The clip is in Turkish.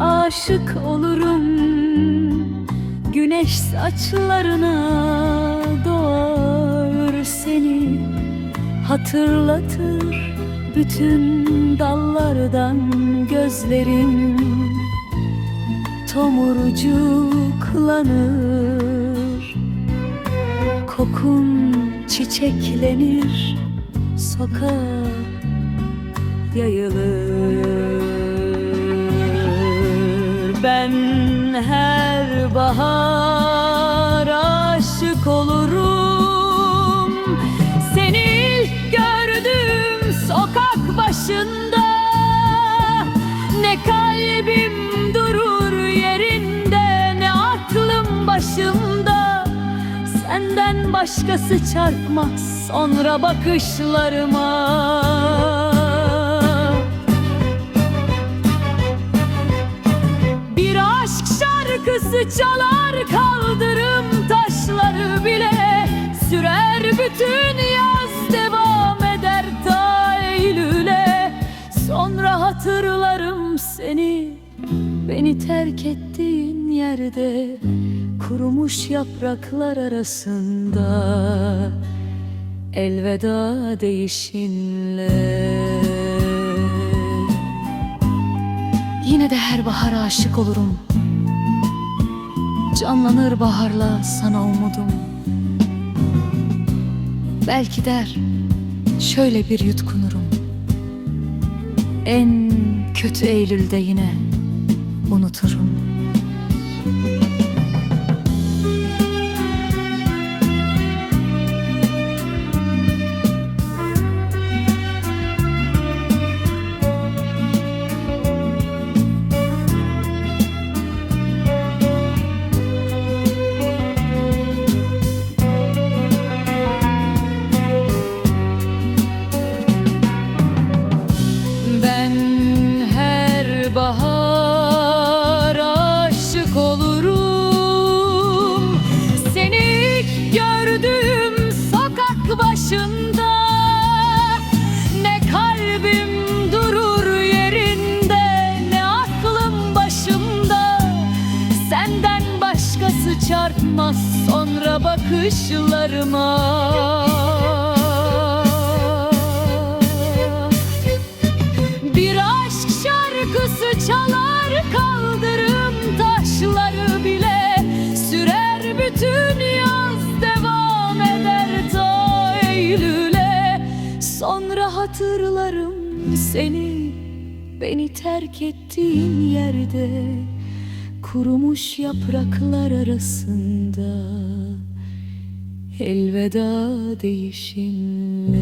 aşık olurum. Güneş saçlarına doğar seni. Hatırlatır bütün dallardan gözlerim. Tomurcuklanır Kokun çiçeklenir Sokağa yayılır Ben her bahar aşık olurum. Seni ilk gördüğüm sokak başında Ne kalbim durur yerinde Ne aklım başımda Senden başkası çarpmaz sonra bakışlarıma şarkısı çalar kaldırım taşları bile Sürer. Bütün yaz devam eder ta Eylül'e. Sonra hatırlarım seni Beni terk ettiğin yerde Kurumuş yapraklar arasında. Elveda değişinle. Yine de her bahara aşık olurum Canlanır baharla sana umudum. Belki der şöyle bir yutkunurum. En kötü Eylül'de yine unuturum başında Ne kalbim durur yerinde Ne aklım başımda. Senden başkası çarpmaz sonra bakışlarıma. Bir aşk şarkısı seni beni terk ettiğin yerde Kurumuş yapraklar arasında Elveda değişimle